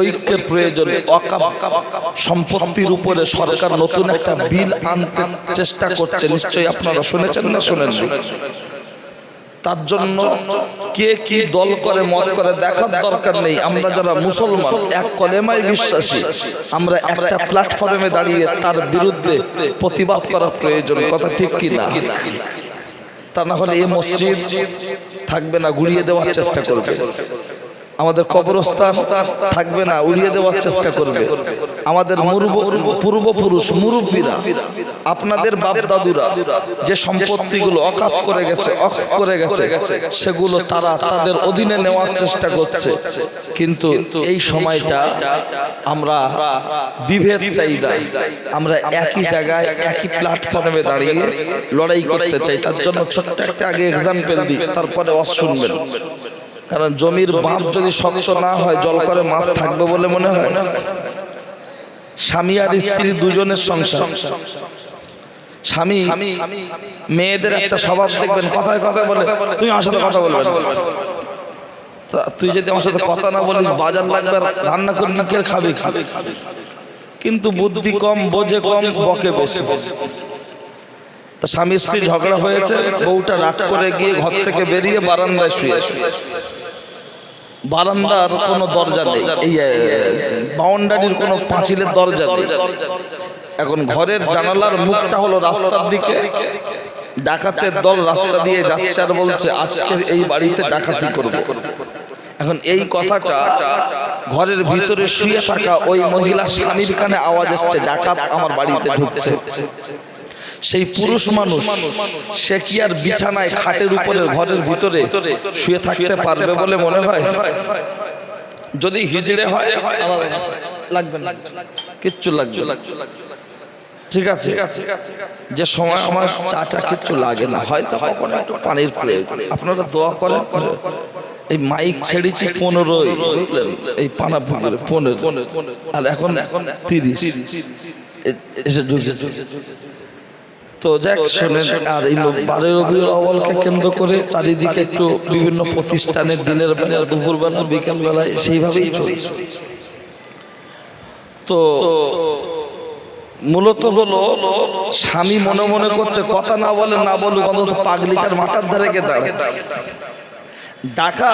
ঐক্যের প্রয়োজন সম্পত্তির উপরে সরকার নতুন একটা বিল আনতে চেষ্টা করছে। নিশ্চয়ই আপনারা শুনেছেন না শুনেন তার জন্য কে কি দল করে, মত করে দেখার দরকার নেই। আমরা যারা মুসলমান, এক কলেমায় বিশ্বাসী, আমরা একটা প্ল্যাটফর্মে দাঁড়িয়ে তার বিরুদ্ধে প্রতিবাদ করা প্রয়োজন। কথা ঠিক কি না? তা না হলে এই মসজিদ থাকবে না গুড়িয়ে দেওয়ার চেষ্টা করবে। আমাদের কবরস্থান থাকবে না উড়িয়ে দেওয়ার চেষ্টা করবে। আমাদের পূর্বপুরুষ মুরব্বীরা আপনাদের বাপ দাদুরা যে সম্পত্তিগুলো অকাফ করে গেছে অফ করে গেছে সেগুলো তারা তাদের অধীনে নেওয়ার চেষ্টা করছে। কিন্তু এই সময়টা আমরা বিভেদ চাই না। আমরা একই জায়গায় একই প্ল্যাটফর্মে দাঁড়িয়ে লড়াই করতে চাই। তার জন্য ছোট্ট একটা আগে এক্সাম্পল দিই তারপরে অস শুনবেন কারণ জমির বাঁধ যদি শক্ত না হয় জল করে মাছ থাকবে বলে মনে হয়? স্বামী আর স্ত্রী দুজনের সংসার। স্বামী মেয়েদের একটা স্বভাব দেখবেন কথায় কথা বলে। তুমি আমার সাথে কথা বলবে তা তুই যদি আমার সাথে কথা না বলিস বাজার লাগবে রান্না করে নিকের খাবে খাবে? কিন্তু বুদ্ধি কম বোঝে কম বকে বেশি। তা স্বামী স্ত্রী ঝগড়া হয়েছে বউটা রাগ করে গিয়ে ঘর থেকে বেরিয়ে বারান্দায় শুয়ে বারান্দার কোনো দরজা নেই। এই বাউন্ডারির কোনো পাঁচিলের দরজা নেই। এখন ঘরের জানালার মুখটা হলো রাস্তার দিকে। ডাকাতের দল রাস্তা দিয়ে যাচ্ছে আর বলছে আজকে এই বাড়িতে ডাকাতি করব। এখন এই কথাটা ঘরের ভিতরে শুয়ে থাকা ওই মহিলা স্বামীর কানে আওয়াজ এসছে ডাকাত আমার বাড়িতে ঢুকছে। সেই পুরুষ মানুষ সে কি আর বিছানায় খাটের উপরে ঘরের ভিতরে শুয়ে থাকতে পারবে বলে মনে হয়? যদি হিজড়ে হয় লাগবে। কিচ্ছু লাগবে ঠিক আছে। যে সময় আমার চাটা কিচ্ছু লাগে না হয়তো কখনো একটু পানির প্রয়োজন। আপনারা দোয়া করেন। এই মাইক ছেড়েছি পনেরোই বুঝলেন? এই পানা পুকুরে পনেরো আর এখন এখন তিরিশ। এসে ঢুকেছে। তো যাক শোনেন আর এই বারো রবিউল আওয়ালকে কেন্দ্র করে চারিদিকে একটু বিভিন্ন প্রতিষ্ঠানের দিনের বেলা দুপুর বেলা বিকেল বেলায় সেইভাবেই চলছে। তো মূলত হলো স্বামী মনে মনে করছে কথা না বলে না বলুক অন্তত পাগলিটার মাথার ধারে গে দাঁড়ায় ডাকা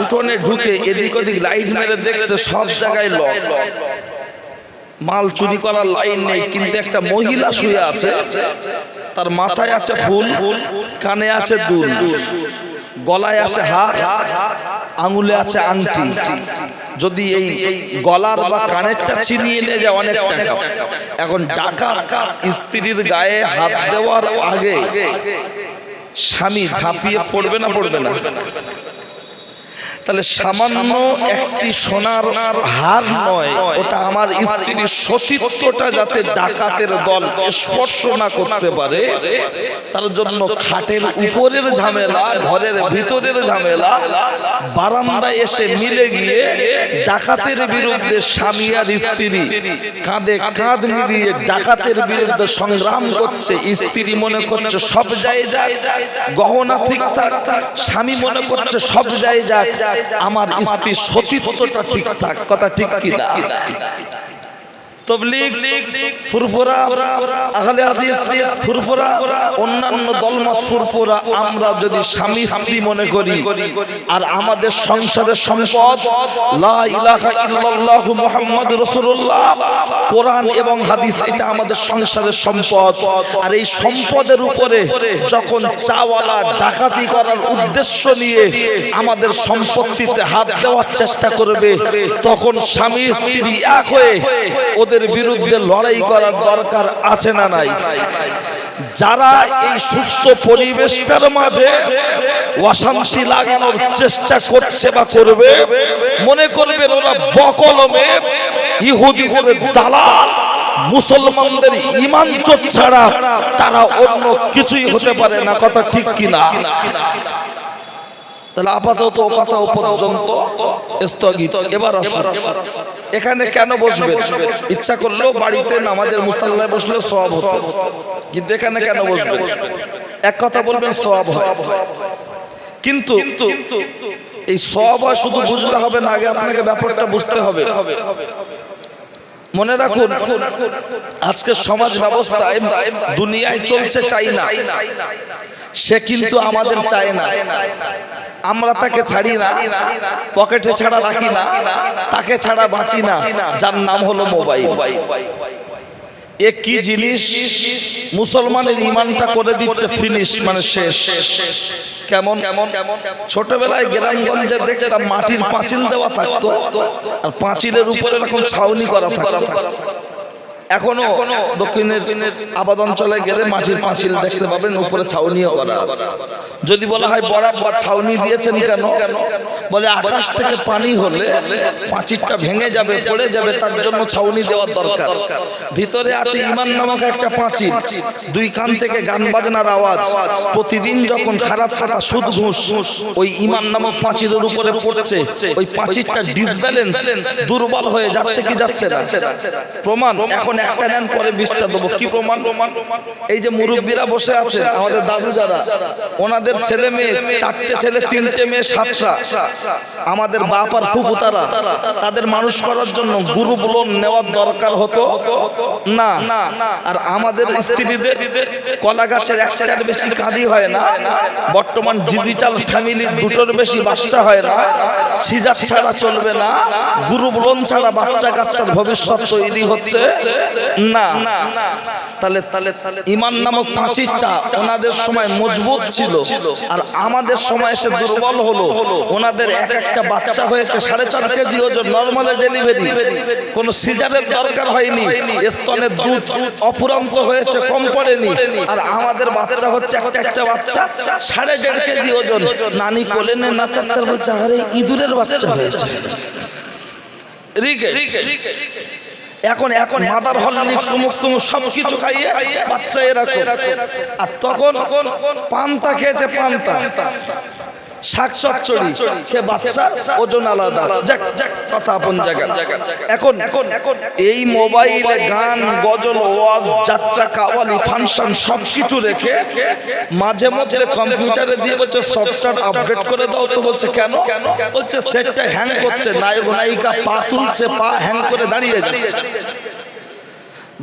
উঠোনে ঢুকে এদিক ওদিক লাইট মেরে দেখছে সব জায়গায় লক মাল চুরি করার লাইন নেই কিন্তু একটা মহিলা শুয়ে আছে। তার মাথায় আছে ফুল কানে আছে দুল গলায় আছে হার আঙুলে আছে আংটি। যদি এই গলার বা কানেরটা চিনিয়ে নিয়ে যায় অনেক টাকা। এখন ডাকা স্ত্রীর গায়ে হাত দেওয়ার আগে স্বামী ঝাঁপিয়ে পড়বে না। পড়বে না। তাহলে সামান্য একটি সোনার হার নয়, ওটা আমার স্ত্রীর সতীত্বটা যাতে ডাকাতের দল স্পর্শ না করতে পারে, তার জন্য খাটের উপরের ঝামেলা, ঘরের ভিতরের ঝামেলা, বারান্দায় এসে মিলে গিয়ে ডাকাতের বিরুদ্ধে স্বামী আর স্ত্রী কাঁধে কাঁধ মিলিয়ে ডাকাতের বিরুদ্ধে সংগ্রাম করছে, স্ত্রী মনে করছে সব যায় যায় গহনা ঠিকঠাক স্বামী মনে করছে সব যায় যায় আমার স্ত্রী সতীত্বটা ঠিকঠাক কথা ঠিক কিনা? তবলিগ, ফুরফুরা, আহলে হাদিস, ফুরফুরা, অন্যান্য দলমত ফুরফুরা, আমরা যদি স্বামী স্ত্রী মনে করি, আর আমাদের সংসারের সম্পদ, লা ইলাহা ইল্লাল্লাহ মুহাম্মাদুর রাসূলুল্লাহ, কোরআন এবং হাদিস, এটা আমাদের সংসারের সম্পদ। আর এই সম্পদের উপরে যখন চাওয়ালা ডাকাতি করার উদ্দেশ্য নিয়ে আমাদের সম্পত্তিতে হাত দেওয়ার চেষ্টা করবে, তখন স্বামী স্ত্রী এক হয়ে ওদের বিরুদ্ধে লড়াই করার দরকার আছে না নাই। যারা এই সুস্থ পরিবেশটার মাঝে অশান্তি লাগানোর চেষ্টা করছে বা করবে, মনে করবেন ওরা বকলমে ইহুদিদের দালাল, মুসলমানদের ইমান ছাড়া তারা অন্য কিছুই হতে পারে না, কথা ঠিক কিনা? তাহলে আপাতত ও কথা পর্যন্ত স্থগিত। এবার আসুন এখানে কেন বসবে ইচ্ছা করলেও বাড়িতে নামাজের মুসাল্লায় বসলে সব হতো। কিন্তু এখানে কেন বসবেন? এক কথা বলবেন সব হয়। কিন্তু এই সব আর শুধু বুঝলে হবে না, আগে আপনাকে ব্যাপারটা বুঝতে হবে। মনে রাখুন, আজকে সমাজ ব্যবস্থায় দুনিয়ায় চলছে চাই না সে কিন্তু আমাদের চায় না। আমরা তাকে ছাড়ি না পকেটে ছাড়া রাখি না তাকে ছাড়া বাঁচি না। যার নাম হলো মোবাইল। এ কি জিনিস? মুসলমানের ইমানটা করে দিচ্ছে ফিনিশ মানে শেষ। কেমন? কেমন? ছোটবেলায় গ্রামগঞ্জে দেখতাম মাটির পাঁচিল দেওয়া থাকতো আর পাঁচিলের উপরে এরকম ছাউনি করা থাকতো। এখনও দক্ষিণের আবাদ অঞ্চলে গেলে মাটির পাঁচিল দেখতে পাবেন উপরে ছাউনিও করা আছে। যদি বলা হয় বরাবর ছাউনি দিয়েছেন কেন বলে আকাশ থেকে পানি হলে পাঁচিরটা ভেঙে যাবে পড়ে যাবে তার জন্য ছাউনি দেওয়ার দরকার। ভিতরে আছে ইমান নামক একটা পাঁচিল। দুই কান থেকে গান বাজনার আওয়াজ। প্রতিদিন যখন খারাপ কথা সুদ ঘুষ ওই ইমান নামক পাঁচিলের উপরে পড়ছে ওই পাঁচিরটা ডিসব্যালেন্স দুর্বল হয়ে যাচ্ছে কি যাচ্ছে না? প্রমাণ এখন একটা নেন, পরে বিশটা দেবো। কি প্রমাণ? এই যে মুরব্বীরা বসে আছেন আমাদের দাদু যারা, ওনাদের ছেলে মেয়ে, চারটে ছেলে, তিনটে মেয়ে, সাতটা। আমাদের বাপ আর তারা তাদের মানুষ করার জন্য গুরু বুলন নেওয়ার দরকার হতো? না। আর আমাদের স্ত্রীদের কলা গাছের একটার বেশি কাঁদি হয় না, বর্তমান ডিজিটাল ফ্যামিলি দুটোর বেশি বাচ্চা হয় না, সিজার ছাড়া চলবে না গুরু বুলন ছাড়া বাচ্চা কাচ্চার ভবিষ্যৎ তৈরি হচ্ছে। না। তাহলে তাহলে ইমান নামক পাঁচিরটা ওনাদের সময় মজবুত ছিল আর আমাদের সময় এসে দুর্বল হলো। ওনাদের এক একটা বাচ্চা হয়েছে সাড়ে চার কেজি ওজন নর্মাল ডেলিভারি কোন সিজারের দরকার হয়নি। স্তনের দুধ অফুরন্ত হয়েছে কম পড়েনি। আর আমাদের বাচ্চা হচ্ছে একটা একটা বাচ্চা সাড়ে দেড় কেজি ওজন। নানি কোলে নে না চাচ্চার বলছে আরে ইঁদুরের বাচ্চা হয়েছে। রিকে এখন এখন মাদার হরলিক্স মুখ তুমুক সব কিছু খাইয়ে বাচ্চা এরা আর তখন পান্তা খেয়েছে পান্তা। শাক চচ্চড়ি সে বাচ্চার ওজন আলাদা। যাক যাক কথা আপন জায়গা। এখন এখন এই মোবাইলে গান গজল ওয়াজ যাত্রা কাওয়ালি ফাংশন সব কিছু রেখে মাঝে মধ্যে কম্পিউটারে দিয়ে বলছে সফটওয়্যার আপডেট করে দাও তো বলছে কেন? বলছে সেটটা হ্যাং করছে নায়ক নায়িকা পা তুলছে পা হ্যাং করে দাঁড়িয়ে যাচ্ছে।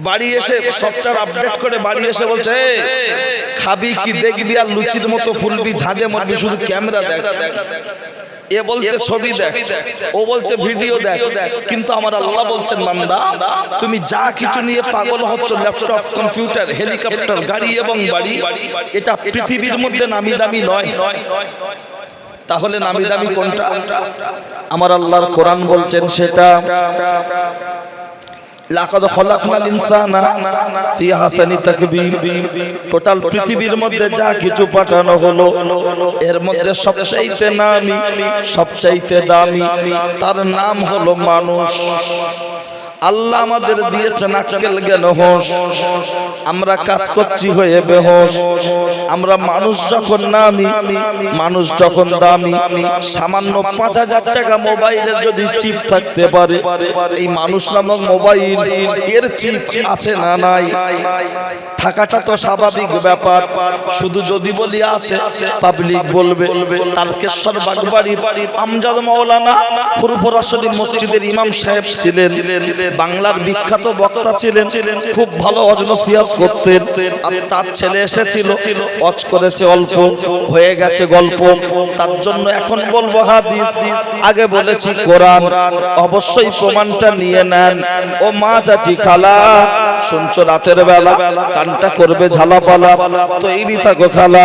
বাড়ি এসে সফটওয়্যার আপডেট করে বাড়ি এসে বলছে খাবি কি দেখবি আর লুচির মতো ফুলবি ঝাঁঝে মরবি শুধু ক্যামেরা দেখ। এ বলছে ছবি দেখ। ও বলছে ভিডিও দেখ। কিন্তু আমার আল্লাহ বলছেন মান্দা তুমি যা কিছু নিয়ে পাগল হচ্ছ ল্যাপটপ কম্পিউটার হেলিকপ্টার গাড়ি এবং বাড়ি এটা পৃথিবীর মধ্যে নামি দামি নয়। তাহলে নামি দামি কোনটা? আমার আল্লাহর কোরআন বলছেন সেটা। লাকাদ খলাকনাল ইনসানা ফি হাসানি তাকবীর। টোটাল পৃথিবীর মধ্যে যা কিছু পাঠানো হলো, এর মধ্যে সবচাইতে নামি, সবচাইতে দামি, তার নাম হলো মানুষ। আল্লাহ আমাদের দিয়েছেন আজকাল জ্ঞান হোস আমরা কাজ করছি হয়ে বেহোস আমরা মানুষ যখন নামি মানুষ যখন দামি সামান্য পাঁচ হাজার টাকা মোবাইলের যদি চিপ থাকতে পারে এই মানুষ নামক মোবাইল এর চিপ আছে না নাই। থাকাটা তো স্বাভাবিক ব্যাপার। শুধু যদি বলি আছে পাবলিক বলবে তারকেশ্বর বাগবাড়ির আমজাদ মাওলানা ফুরফুরাসলী মসজিদের ইমাম সাহেব ছিলেন। বাংলার বিখ্যাত বক্তা ছিলেন খুব ভালো অজনসিয়াত করতেন আর তার ছেলে এসেছিল অজ করেছে অল্প হয়ে গেছে গল্প। তার জন্য এখন বলব হাদিস আগে বলেছি কোরআন অবশ্যই প্রমাণটা নিয়ে নেন। ও মা চাচি খালা শুনছো রাতের বেলা কানটা করবে ঝালাপালা। তো এই থাকো খালা।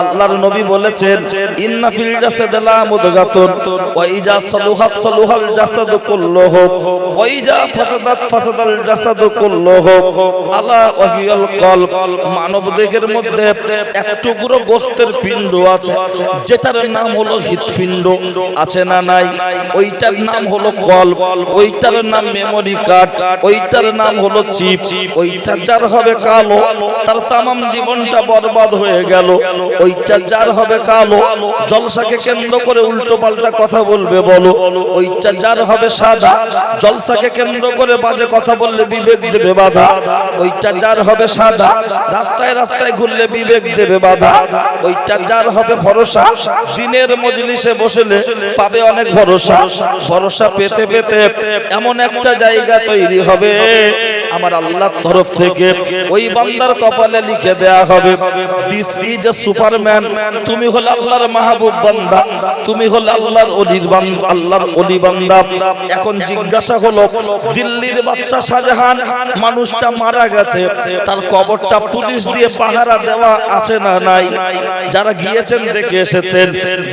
আল্লাহর নবী বলেছেন ইন্না ফিল জাসাদিলা মুদগাতুন। ওয়া ইজা সালুহাত সালুহাল জাসাদু কুল্লুহু ওয়া ইজা ফাসাদাত ফাসাদাল জাসাদু কুল্লুহু। আলা ওয়াহিয়াল কলব, মানব দেহের মধ্যে এক টুকরো গোস্তের পিণ্ড আছে, যেটার নাম হলো হৃৎপিণ্ড। আছে না নাই? ওইটার নাম হলো কলব, ওইটার নাম মেমোরি কার্ড ওইটার নাম হলো চিপ ওইটা যার হবে কালো, তার তামাম জীবনটা বরবাদ হয়ে গেল। ওইটা যার হবে কালো, জলসাকে কেন্দ্র করে উল্টো পাল্টা কথা বলবে বলো। ওইটা যার হবে সাদা, জলসাকে কেন্দ্র করে বাজে কথা বললে বিবেক দেবে বাধা। ওইটা যার হবে সাদা, রাস্তায় রাস্তায় ঘুরলে বিবেক দেবে বাধা। যার হবে ভরসা, দিনের মজলিসে বসলে পাবে অনেক ভরসা। ভরসা পেতে পেতে এমন একটা জায়গা তৈরি হবে। আমার আল্লাহর তরফ থেকে ওই বান্দার কপালে লিখে দেয়া হবে দিস ইজ এ সুপারম্যান তুমি হলে আল্লাহর মাহবুব বান্দা, তুমি হলে আল্লাহর অলির বান্দা আল্লাহর অলি বান্দা। এখন জিজ্ঞাসা হলো, দিল্লির বাদশা শাহজাহান, মানুষটা মারা গেছে, তার কবরটা পুলিশ দিয়ে পাহারা দেওয়া আছে না নাই? যারা গিয়েছেন দেখে এসেছেন,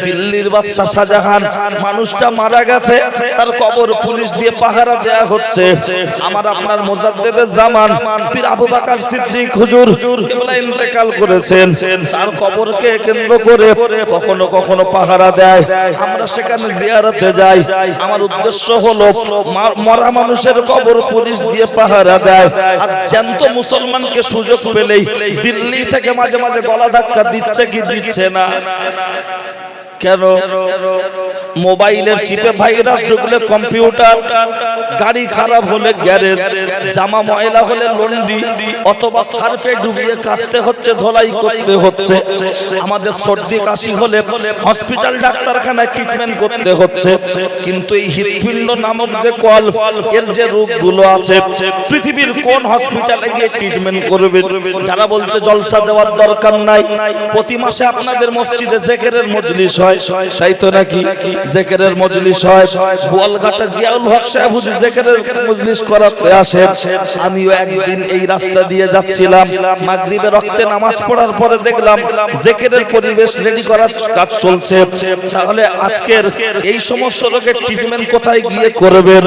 দিল্লির বাদশা শাহজাহান, মানুষটা মারা গেছে, তার কবর পুলিশ দিয়ে পাহারা দেয়া হচ্ছে। আমার আপনার মোজাদ্দেদের জামান, পীর আবু বাকার সিদ্দিক হুজুর কেবলা ইন্তেকাল করেছেন, তার কবরকে কেন্দ্র করে কখনো কখনো পাহারা দেয়। আমরা সেখানে জিয়ারতে যাই। আমার উদ্দেশ্য হলো মরা মানুষের কবর পুলিশ দিয়ে পাহারা দেয়। আর জ্যান্ত মুসলমানকে সুযোগ পেলেই দিল্লি থেকে মাঝে মাঝে গলা ধাক্কা দিচ্ছে কি দিচ্ছে না। কেন? মোবাইলের চিপে ভাইরাস ঢুকলে কম্পিউটার গাড়ি খারাপ হলে গ্যারেজ জামা ময়লা হলে লন্ডি অথবা সার্ফে ডুবিয়ে কাচতে হচ্ছে ধোলাই করতে হচ্ছে। আমাদের সর্দি কাশি হলে হসপিটাল ডাক্তারখানায় ট্রিটমেন্ট করতে হচ্ছে। কিন্তু এই হৃদপিণ্ড নামক যে কল এর যে রোগগুলো আছে পৃথিবীর কোন হসপিটালে গিয়ে ট্রিটমেন্ট করবে? যারা বলছে জলসা দেওয়ার দরকার নাই প্রতি মাসে আপনাদের মসজিদে জেকেরের মজলিস হয়। তাই তো নাকি জেকেরের মজলিস হয়। বোয়ালঘাটা জিয়াউল হক সাহেব হুজুর জেকেরের মজলিস করাতে আসে আমিও একদিন এই রাস্তা দিয়ে যাচ্ছিলাম। মাগরিবে রক্তে নামাজ পড়ার পরে দেখলাম জেকেরের পরিবেশ রেডি করার কাজ চলছে। তাহলে আজকের এই সমস্ত রোগের ট্রিটমেন্ট কোথায় গিয়ে করবেন?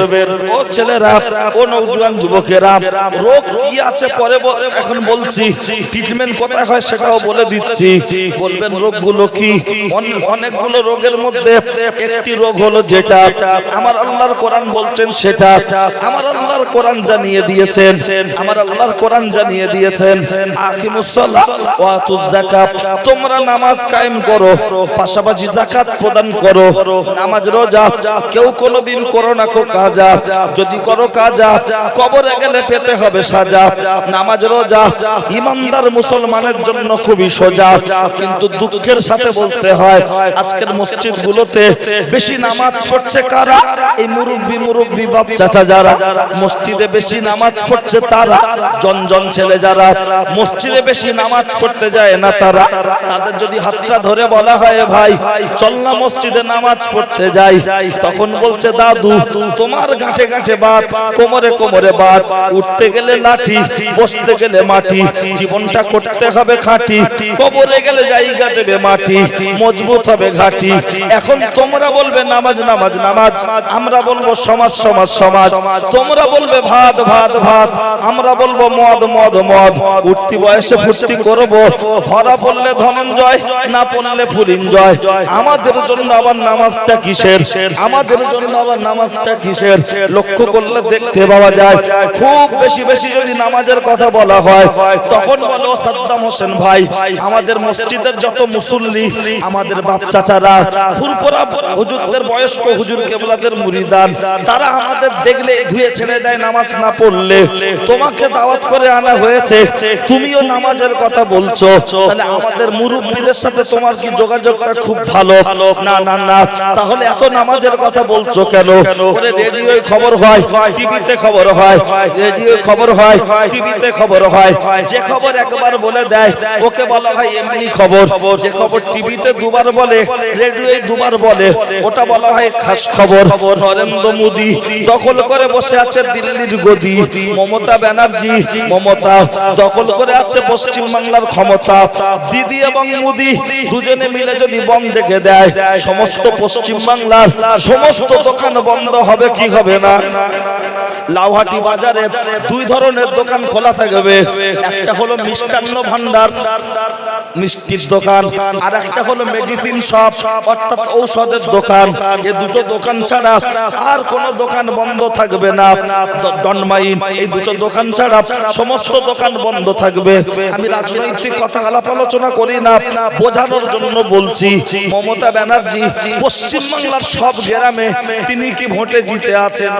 ও ছেলেরা, ও নৌজওয়ান যুবকেরা, রোগ কি আছে পরে এখন বলছি। ট্রিটমেন্ট কোথায় হয় সেটাও বলে দিচ্ছি। বলবেন রোগগুলো কি? অন- অনেকগুলো রোগের মধ্যে একটি রোগ হলো যেটা। আমার আল্লাহর কোরআন বলছেন সেটা। আমার আল্লাহর কোরআন জানিয়ে দিয়েছেন। আমার আল্লাহর কোরআন জানিয়ে দিয়েছেন। তোমরা নামাজ কায়েম করো, পাশাপাশি যাকাত প্রদান করো। নামাজ রোজা, কেউ কোনোদিন করো না কো কাজা। যদি করো কাজা, কবরে গেলে পেতে হবে সাজা। নামাজ রোজা, ইমানদার মুসলমানের জন্য খুবই সোজা। কিন্তু দুঃখের সাথে বলতে হয়, আজকের মসজিদ গুলোতে বেশি নামাজ পড়ছে কারা? এই মুরব্বি মুরব্বি বাপ চাচা যারা মসজিদে বেশি নামাজ পড়ছে তারা? জন জন ছেলে যারা মসজিদে বেশি নামাজ পড়তে যায় না তারা? তাদের যদি হাতটা ধরে বলা হয় ভাই চল না মসজিদে নামাজ পড়তে যাই। তখন বলছে দাদু তোমার গাঁটে গাঁটে বাপ কোমরে কোমরে বাপ উঠতে গেলে লাঠি বসতে গেলে মাটি জীবনটা করতে হবে খাঁটি কবরে গেলে জায়গা দেবে মাটি মজবুত হবে ঘাটি এখন তোমরা বলবে নামাজ নামাজ নামাজ। আমরা বলব সমাজ সমাজ সমাজ। তোমরা বলবে ভাত ভাত ভাত। আমরা বলব মদ মদ মদ। উঠতি বয়সে ফুর্তি করব। ধরা পড়লে ধনঞ্জয়, না পড়লে ফুলিঞ্জয় আমাদের জন্য আবার নামাজটা কিসের? আমাদের জন্য আবার নামাজটা কিসের? লক্ষ্য করলে দেখতে পাওয়া যায়। খুব বেশি বেশি যদি নামাজের কথা বলা হয়, তখন বলো সাদ্দাম হোসেন ভাই, আমাদের মসজিদের যত মুসল্লি, আমাদের বাপ চাচারা ফুরফুরা হুজুরদের বয়স্ক হুজুর কেবলাদের মুরিদান, তারা আমাদের দেখলে ধুয়ে ছেড়ে দেয় নামাজ না পড়লে। তোমাকে দাওয়াত করে আনা হয়েছে, তুমিও নামাজের কথা বলছো। তাহলে আমাদের মুরব্বীদের সাথে তোমার কি যোগাযোগটা খুব ভালো? না না না। তাহলে এত নামাজের কথা বলছো কেন? ওরে রেডিওয় খবর হয়, টিভিতে খবর হয় রেডিও খবর হয়, টিভিতে খবর হয়। যে খবর একবার বলে দেয়, ওকে বলা হয় এমনি খবর। যে খবর টিভিতে দুবার বলে, রেডিওয় দুবার বলে ওটা বলা হয় খাস খবর। নরেন্দ্র মোদী দখল করে বসে আছে দিল্লির গদি। মমতা ব্যানার্জি, মমতা দখল করে আছে পশ্চিম বাংলার ক্ষমতা। দিদি এবং মোদি দুজনে মিলে যদি বন্ধ দেখে দেয়, সমস্ত পশ্চিম বাংলার সমস্ত দোকান বন্ধ হবে, কি হবে না? লাউহাটি বাজারে দুই ধরনের দোকান খোলা থাকবে। একটা হলো মিষ্টান্ন ভান্ডার মিষ্টির দোকান, আর একটা হলো মেডিসিন শপ অর্থাৎ ঔষধের দোকান। এ দুটো দোকান ছাড়া আর কোন দোকান বন্ধ থাকবে না। ডনমাইন, এই দুটো দোকান ছাড়া সমস্ত দোকান বন্ধ থাকবে। আমি রাজনৈতিক কথা আলাপ আলোচনা করি না, বোঝানোর জন্য বলছি, মমতা ব্যানার্জি পশ্চিমবাংলার সব গ্রামে তিনি কি ভোটে জিতে আছেন?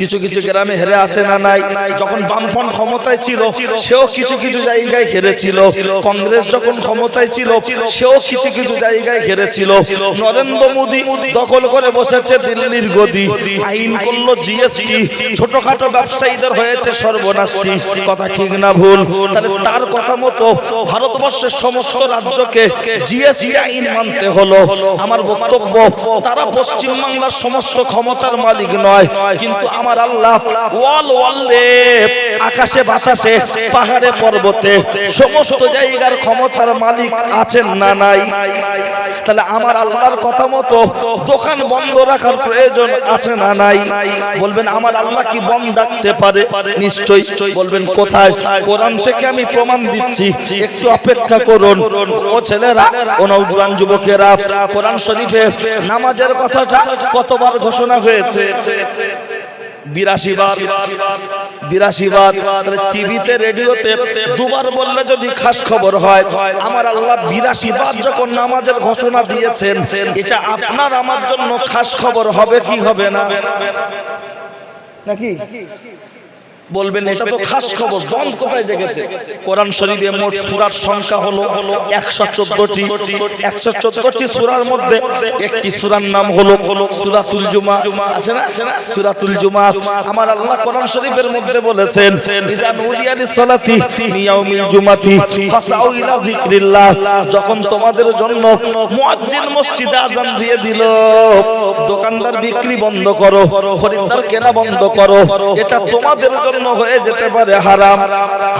কিছু কিছু গ্রামে হেরে আছে না নাই যখন বামফ্রন্ট ক্ষমতায় ছিল সেও কিছু কিছু জায়গায় হেরেছিল। কংগ্রেস যখন ক্ষমতায় ছিল সেও কিছু কিছু জায়গায় হেরেছিল। নরেন্দ্র মোদী দখল করে বসেছে দিল্লির গদি। আইন করল জিএসটি। ছোটখাটো ব্যবসায়ীদের হয়েছে সর্বনাশটি কথা ঠিক না ভুল। তাহলে তার কথা মতো ভারতবর্ষের সমস্ত রাজ্যকে জিএসটি আইন মানতে হলো। আমার বক্তব্য তারা পশ্চিমবাংলার সমস্ত ক্ষমতার মালিক নয়। কিন্তু আমার আল্লাহ, ওয়াল ওয়ালে, আকাশে বাতাসে, পাহাড়ে পর্বতে, সমস্ত জায়গার ক্ষমতার মালিক আছেন না নাই? তাহলে আমার আল্লাহর কথা মতো দোকান বন্ধ রাখার প্রয়োজন আছে না নাই? বলবেন, আমার আল্লাহ কি বন্ধ ডাকতে পারে? নিশ্চয়ই। বলবেন, কোথায়? কোরআন থেকে আমি প্রমাণ দিচ্ছি। একটু অপেক্ষা করুন। ও ছেলেরা, ও নৌজওয়ান যুবকেরা, কোরআন শরীফে নামাজের কথাটা কতবার ঘোষণা হয়েছে? বিরাশি বার বিরাশি বার। তাহলে টিভিতে, রেডিওতে দুবার বললে যদি খাস খবর হয়, আমার আল্লাহ বিরাশি বার যখন নামাজের ঘোষণা দিয়েছেন, এটা আপনার আমার জন্য খাস খবর হবে কি হবে না? নাকি? বলবেন এটা তো খাস খবর বন্ধ কোথায় দেখেছে? কোরআন শরীফে মোট সুরার সংখ্যা হলো একশো চোদ্দটি। একশো চোদ্দটি সুরার মধ্যে একটি সুরার নাম হলো সুরাতুল জুমা। আছে না? সুরাতুল জুমা। আমার আল্লাহ কোরআন শরীফের মধ্যে বলেছেন ইজা নুদিয়া লিসসালাতি মিয়াউমিল জুমাতি ফাসাউ ইলা যিকরিল্লাহ। যখন তোমাদের জন্য মুয়াজ্জিন মসজিদে আযান দিয়ে দিল দোকানদার বিক্রি বন্ধ করো খরিদ্দার কেনা বন্ধ করো। এটা তোমাদের জন্য হয়ে যেতে পারে, হারাম।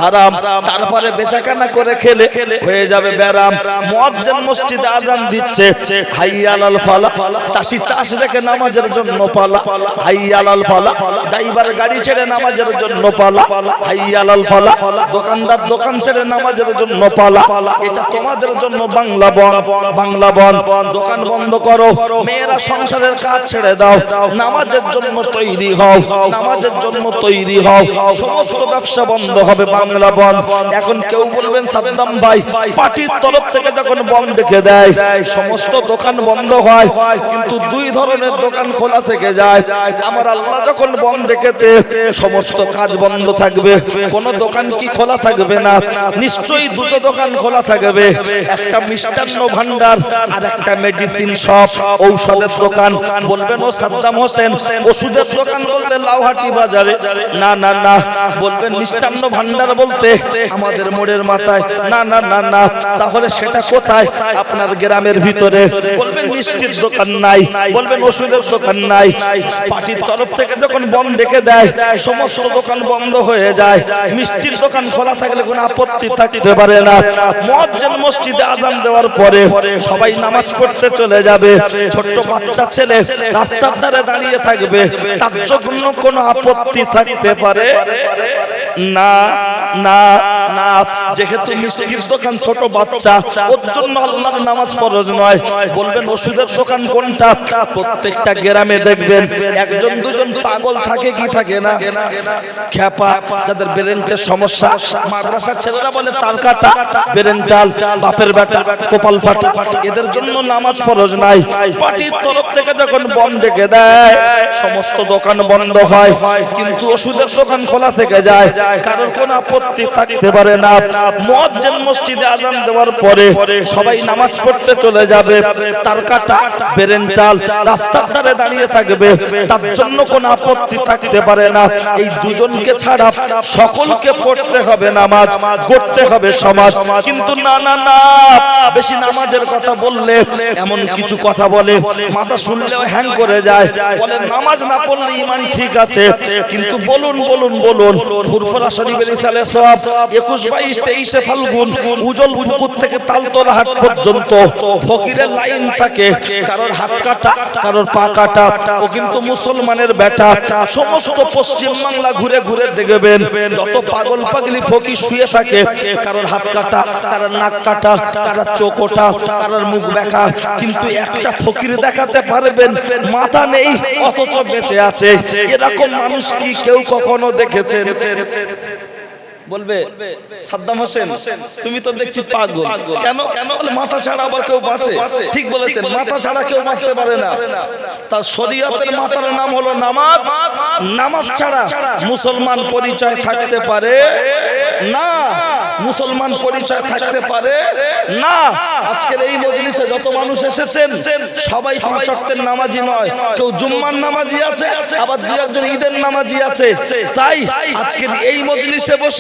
হারাম। তারপরে বেচাকেনা করে খেলে হয়ে যাবে ব্যারাম। মুয়াজ্জিন মসজিদে আযান দিচ্ছে। হাইয়াল আল ফালা। চাষি চাষ রেখে নামাজের জন্য পালা। হাইয়াল আল ফালা। ড্রাইভার গাড়ি ছেড়ে নামাজের জন্য পালা। হাইয়াল আল ফালা। দোকানদার দোকান ছেড়ে নামাজের জন্য পালা। এটা তোমাদের জন্য বাংলা বন। বাংলা বন। দোকান বন্ধ করো। মেয়েরা সংসারের কাজ ছেড়ে দাও। নামাজের জন্য তৈরি হও। নামাজের জন্য তৈরি হও। সমস্ত ব্যবসা বন্ধ হবে, বাংলা বন্ধ। এখন কেউ বলবেন, সাদ্দাম ভাই, পার্টির তরফ থেকে যখন বন্ধ রেখে দেয়, সমস্ত দোকান বন্ধ হয়, কিন্তু দুই ধরনের দোকান খোলা থেকে যায়। আমার আল্লাহ যখন বন্ধ রেখেছে, সমস্ত কাজ বন্ধ থাকবে। কোন দোকান কি খোলা থাকবে না? নিশ্চয়ই দুটো দোকান খোলা থাকবে। একটা মিষ্টান্ন ভান্ডার আর একটা মেডিসিন শপ ঔষধের দোকান। বলবেন, ও সাদ্দাম হোসেন, ওষুধের দোকান বলতে লাউহাটি বাজারে। না না না। বলবেন, মিষ্টান্ন ভান্ডার বলতে আমাদের মোড়ের মাথায়। না না না না, তাহলে সেটা কোথায়? আপনার গ্রামের ভিতরে। বলবেন, মিষ্টির দোকান নাই। বলবেন, ওষুধের দোকান নাই। পার্টির তরফ থেকে যখন বন্ধ রেখে দেয়, সমস্ত দোকান বন্ধ হয়ে যায়। মিষ্টির দোকান খোলা থাকলে কোনো আপত্তি থাকতে পারে না। মুয়াজ্জিন মসজিদে আজান দেওয়ার পরে সবাই নামাজ পড়তে চলে যাবে। ছোট্ট বাচ্চা ছেলে রাস্তার ধারে দাঁড়িয়ে থাকবে। তার জন্য কোনো আপত্তি থাকতে পারে পারে না না না। যেহেতু মিষ্টির দোকান ছোট বাচ্চা, ওর জন্য আল্লাহর নামাজ ফরজ নয়। বলবেন, ওষুধের দোকান কোনটা? প্রত্যেকটা গ্রামে দেখবেন, একজন, দুজন পাগল থাকে কি থাকে না। খ্যাপা যাদের ব্রেনের সমস্যা। মাদ্রাসার ছেলেরা বলে, তার কাটা ব্রেনটাল বাপের বেটা কপাল ফাটা। এদের জন্য নামাজ ফরজ নাই। পার্টির তরফ থেকে যখন বন্ধ ডেকে দেয়, সমস্ত দোকান বন্ধ হয়। কিন্তু ওষুধের দোকান খোলা থেকে যায়। কারোর কোনো আপত্তি থাকতে পারে না। মুয়াজ্জিন মসজিদে আজান দেওয়ার পরে সবাই নামাজ পড়তে চলে যাবে। তার কাটা বেরেন্টাল রাস্তার ধারে দাঁড়িয়ে থাকবে। তার জন্য কোনো আপত্তি থাকতে পারে না। এই দুজনকে ছাড়া সকলকে পড়তে হবে নামাজ করতে হবে সমাজ। কিন্তু না না না বেশি নামাজের কথা বললে এমন কিছু কথা বলে মাথা শুনলেও হ্যাং করে যায়। বলে নামাজ না পড়লে ইমান ঠিক আছে। কিন্তু বলুন বলুন বলুন ফুরফুরা শরীফের ইসালে সওয়াব, একুশ, বাইশ, তেইশে ফাল্গুন, উজল পুকুর থেকে তালতলা হাট পর্যন্ত ফকিরের লাইন থাকে। কারোর হাত কাটা, কারোর পা কাটা। ও কিন্তু মুসলমানের বেটা। সমস্ত পশ্চিম বাংলা ঘুরে ঘুরে দেখবেন, যত পাগল পাগলি ফকির শুয়ে থাকে, কারোর হাত কাটা, কারোর নাক কাটা, কারোর চোখ ওটা কারোর মুখ বেঁকা কিন্তু একটা ফকির দেখাতে পারবেন, মাথা নেই, অথচ বেঁচে আছে। এরকম মানুষ কি কেউ কখনো দেখেছেন? বলবে সাদ্দাম হোসেন তুমি তো দেখছি পাগল। কেন? বলে, মাথা ছাড়া আবার কেউ বাঁচে? ঠিক বলেছেন মাথা ছাড়া কেউ বাঁচতে পারে না। তার শরীয়তের মাথার নাম হলো নামাজ। নামাজ। ছাড়া মুসলমান পরিচয় থাকতে পারে না। মুসলমান পরিচয় থাকতে পারে? না। আজকের এই মজলিসে যত মানুষ এসেছেন সবাই পাঁচ নামাজি নয়। কেউ জুম্মার নামাজি আছে আবার দু একজন ঈদের নামাজি আছে। তাই আজকের এই মজলিসে বসে